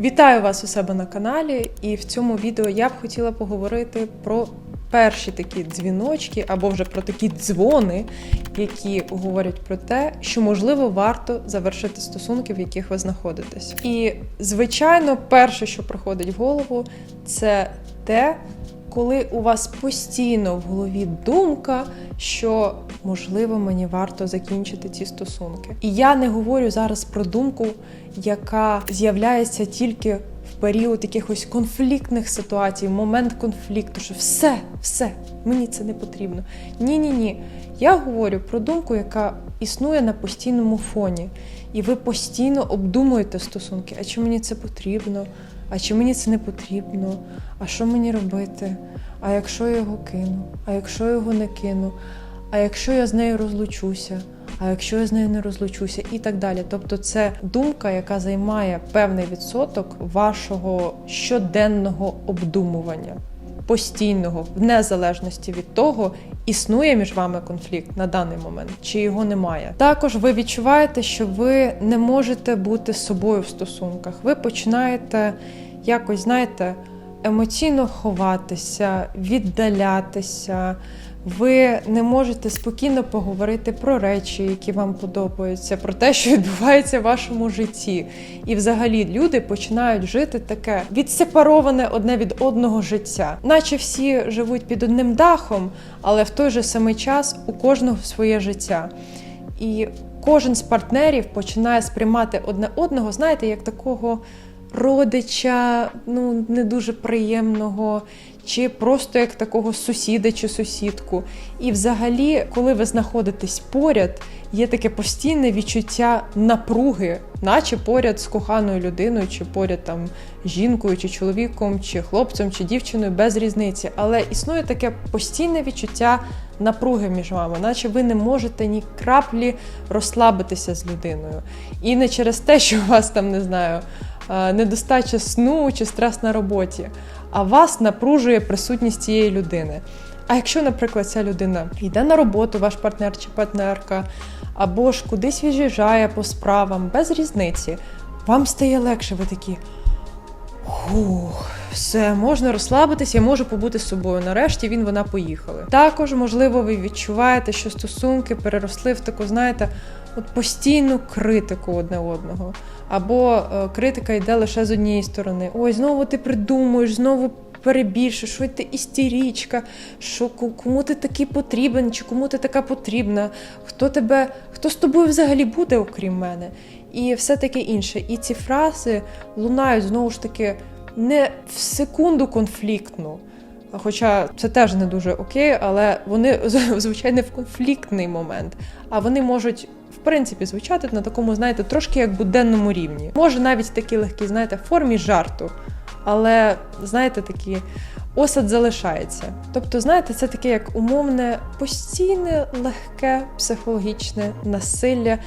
Вітаю вас у себе на каналі, і в цьому відео я б хотіла поговорити про перші такі дзвіночки або вже про такі дзвони, які говорять про те, що можливо варто завершити стосунки, в яких ви знаходитесь. І звичайно, перше, що приходить в голову, це те, коли у вас постійно в голові думка, що можливо мені варто закінчити ці стосунки. І я не говорю зараз про думку, яка з'являється тільки в період якихось конфліктних ситуацій, в момент конфлікту, що все, все, мені це не потрібно. Ні, ні, ні. Я говорю про думку, яка існує на постійному фоні, і ви постійно обдумуєте стосунки. А чи мені це потрібно? А чи мені це не потрібно? А що мені робити? А якщо я його кину? А якщо я його не кину? А якщо я з нею розлучуся? А якщо я з нею не розлучуся, і так далі. Тобто, це думка, яка займає певний відсоток вашого щоденного обдумування, постійного, в незалежності від того, існує між вами конфлікт на даний момент, чи його немає. Також ви відчуваєте, що ви не можете бути собою в стосунках. Ви починаєте якось, знаєте, емоційно ховатися, віддалятися. Ви не можете спокійно поговорити про речі, які вам подобаються, про те, що відбувається в вашому житті. І взагалі люди починають жити таке відсепароване одне від одного життя, наче всі живуть під одним дахом, але в той же самий час у кожного своє життя. І кожен з партнерів починає сприймати одне одного, знаєте, як такого родича, ну не дуже приємного, чи просто як такого сусіда чи сусідку. І взагалі, коли ви знаходитесь поряд, є таке постійне відчуття напруги, наче поряд з коханою людиною, чи поряд там жінкою, чи чоловіком, чи хлопцем, чи дівчиною, без різниці. Але існує таке постійне відчуття напруги між вами, наче ви не можете ні краплі розслабитися з людиною. І не через те, що у вас там не знаю. Е, Недостача сну чи стрес на роботі, а вас напружує присутність цієї людини. А якщо, наприклад, ця людина йде на роботу, ваш партнер чи партнерка, або ж кудись від'їжджає по справам, без різниці, вам стає легше, ви такі. Хух, все, можна розслабитися, я можу побути з собою. Нарешті він вона поїхали. Також, можливо, ви відчуваєте, що стосунки переросли в таку, знаєте, от постійну критику одне одного. Або е, критика йде лише з однієї сторони. Ой, знову ти придумуєш, знову перебільшиш, що ти істерічка, що кому ти такий потрібен, чи кому ти така потрібна, хто тебе, хто з тобою взагалі буде, окрім мене, і все таке інше. І ці фрази лунають знову ж таки не в секунду конфліктну. Хоча це теж не дуже окей, але вони звичайно в конфліктний момент. А вони можуть в принципі звучати на такому, знаєте, трошки як буденному рівні. Може навіть такі легкі, знаєте, формі жарту. Але знаєте, такі осад залишається. Тобто, знаєте, це таке як умовне, постійне, легке психологічне насилля,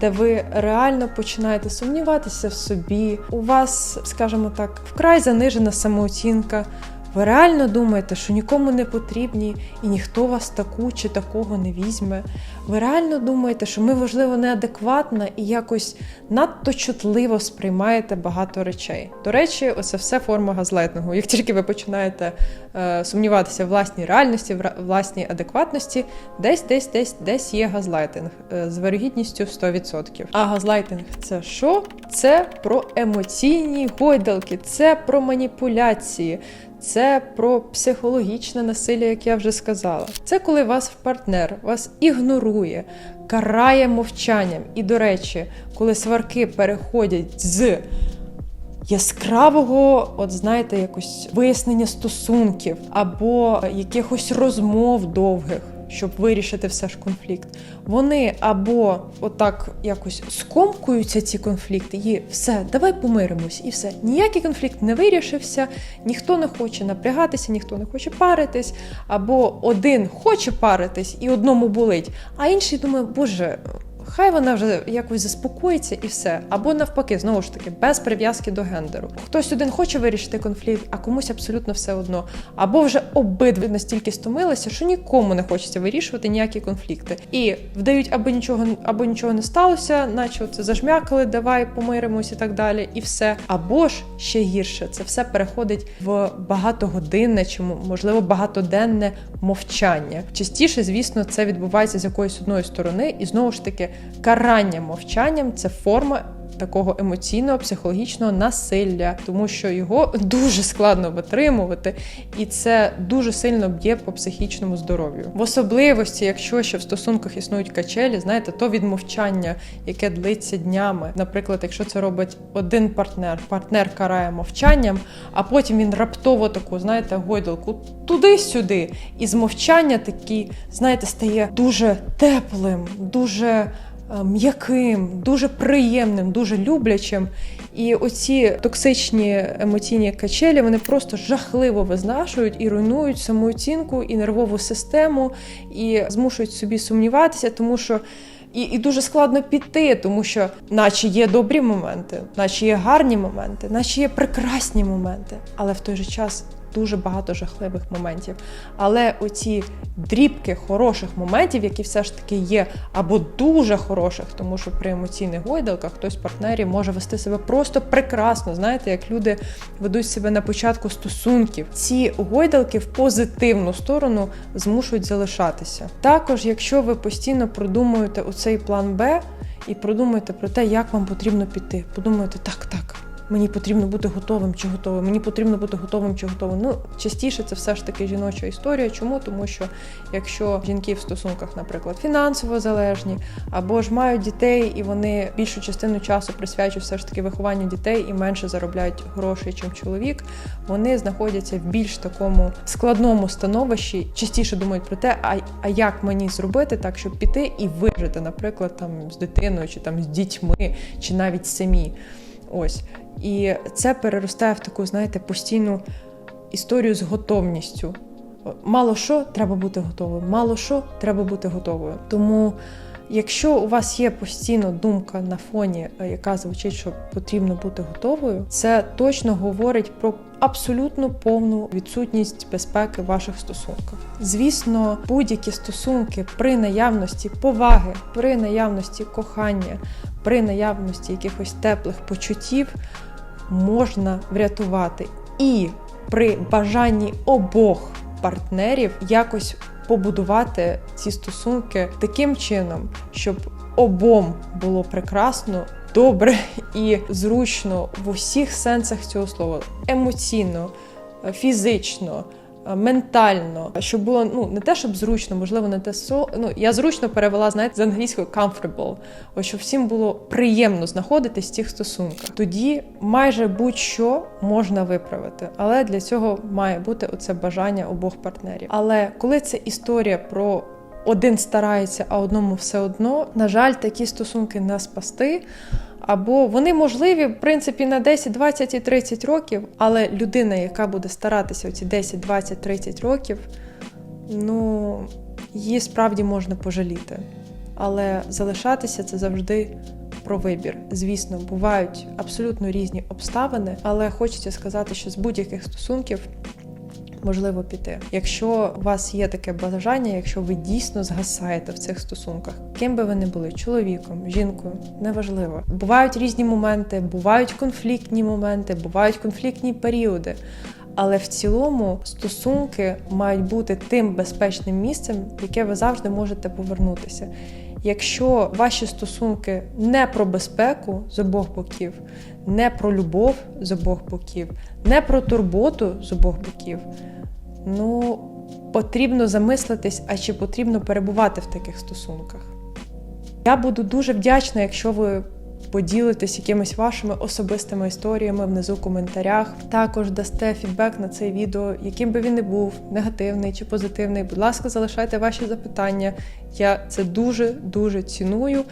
де ви реально починаєте сумніватися в собі. У вас, скажімо так, вкрай занижена самооцінка. Ви реально думаєте, що нікому не потрібні і ніхто вас таку чи такого не візьме. Ви реально думаєте, що ми, можливо, неадекватна і якось надто чутливо сприймаєте багато речей. До речі, оце все форма газлайтингу. Як тільки ви починаєте е, сумніватися в власній реальності, в власній адекватності, десь, десь, десь, десь є газлайтинг е, з вирогідністю 100%. А газлайтинг це що? Це про емоційні гойдалки, це про маніпуляції. Це про психологічне насилля, як я вже сказала. Це коли вас партнер вас ігнорує, карає мовчанням. І, до речі, коли сварки переходять з яскравого, от знаєте, якось вияснення стосунків або якихось розмов довгих. Щоб вирішити все ж конфлікт, вони або отак якось скомкуються ці конфлікти, і все, давай помиримось, і все. Ніякий конфлікт не вирішився, ніхто не хоче напрягатися, ніхто не хоче паритись, або один хоче паритись і одному болить, а інший думає, боже, хай вона вже якось заспокоїться і все. Або навпаки, знову ж таки, без прив'язки до гендеру. Хтось один хоче вирішити конфлікт, а комусь абсолютно все одно. Або вже обидві настільки стомилися, що нікому не хочеться вирішувати ніякі конфлікти. І вдають, аби нічого або нічого не сталося, наче це зажмякали, давай помиримось і так далі, і все. Або ж ще гірше, це все переходить в багатогодинне чи можливо багатоденне мовчання. Частіше, звісно, це відбувається з якоїсь одної сторони, і знову ж таки, карання мовчанням це форма. Такого емоційного психологічного насилля, тому що його дуже складно витримувати, і це дуже сильно б'є по психічному здоров'ю. В особливості, якщо ще в стосунках існують качелі, знаєте, то від мовчання, яке длиться днями. Наприклад, якщо це робить один партнер, партнер карає мовчанням, а потім він раптово таку, знаєте, гойдалку туди-сюди, і з мовчання такі, знаєте, стає дуже теплим, дуже. Е, м'яким, дуже приємним, дуже люблячим. І оці токсичні емоційні качелі вони просто жахливо визнашують і руйнують самооцінку і нервову систему, і змушують собі сумніватися, тому що. І і дуже складно піти, тому що, наче є добрі моменти, наче є гарні моменти, наче є прекрасні моменти, але в той же час дуже багато жахливих моментів. Але оці дрібки хороших моментів, які все ж таки є, або дуже хороших, тому що при емоційних гойдалках хтось з партнерів може вести себе просто прекрасно. Знаєте, як люди ведуть себе на початку стосунків. Ці гойдалки в позитивну сторону змушують залишатися. Також, якщо ви постійно продумуєте оцей план Б і продумуєте про те, як вам потрібно піти, подумаєте, так, так. Мені потрібно бути готовим чи готовим. Мені потрібно бути готовим чи готовим. Ну частіше це все ж таки жіноча історія. Чому? Тому що якщо жінки в стосунках, наприклад, фінансово залежні, або ж мають дітей, і вони більшу частину часу присвячують все ж таки вихованню дітей і менше заробляють грошей, чим чоловік, вони знаходяться в більш такому складному становищі, частіше думають про те, а, а як мені зробити так, щоб піти і вижити, наприклад, там з дитиною, чи там з дітьми, чи навіть самі. Ось і це переростає в таку, знаєте, постійну історію з готовністю. Мало що треба бути готовим, мало що треба бути готовою. Тому, якщо у вас є постійно думка на фоні, е, яка звучить, що потрібно бути готовою, це точно говорить про абсолютно повну відсутність безпеки в ваших стосунках. Звісно, будь-які стосунки при наявності поваги, при наявності кохання, при наявності якихось теплих почуттів можна врятувати. І при бажанні обох партнерів якось побудувати ці стосунки таким чином, щоб обом було прекрасно, добре і зручно в усіх сенсах цього слова емоційно, фізично. Е, ментально, щоб було ну не те, щоб зручно, можливо, не те со. Ну я зручно перевела знаєте, з англійською comfortable, ось щоб всім було приємно знаходитись в цих стосунках. Тоді майже будь-що можна виправити, але для цього має бути оце бажання обох партнерів. Але коли це історія про один старається, а одному все одно, на жаль, такі стосунки не спасти. Або вони можливі, в принципі, на 10, 20 і 30 років, але людина, яка буде старатися оці 10, 20, 30 років, ну, її справді можна пожаліти. Але залишатися це завжди про вибір. Звісно, бувають абсолютно різні обставини, але хочеться сказати, що з будь-яких стосунків можливо піти. Якщо у вас є таке бажання, якщо ви дійсно згасаєте в цих стосунках, ким би ви не були чоловіком, жінкою, неважливо. Бувають різні моменти, бувають конфліктні моменти, бувають конфліктні періоди. Але в цілому стосунки мають бути тим безпечним місцем, в яке ви завжди можете повернутися. Якщо ваші стосунки не про безпеку з обох боків, не про любов з обох боків, не про турботу з обох боків, ну потрібно замислитись, а чи потрібно перебувати в таких стосунках. Я буду дуже вдячна, якщо ви поділитесь якимись вашими особистими історіями внизу в коментарях. Також дасте фідбек на це відео, яким би він не був, негативний чи позитивний. Будь ласка, залишайте ваші запитання. Я це дуже дуже ціную.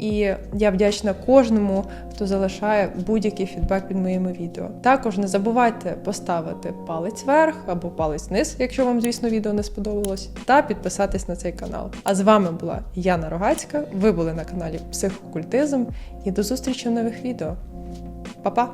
І я вдячна кожному, хто залишає будь-який фідбек під моїми відео. Також не забувайте поставити палець вверх або палець вниз, якщо вам, звісно, відео не сподобалось, та підписатись на цей канал. А з вами була Яна Рогацька. Ви були на каналі Психокультизм і до зустрічі в нових відео. Па-па!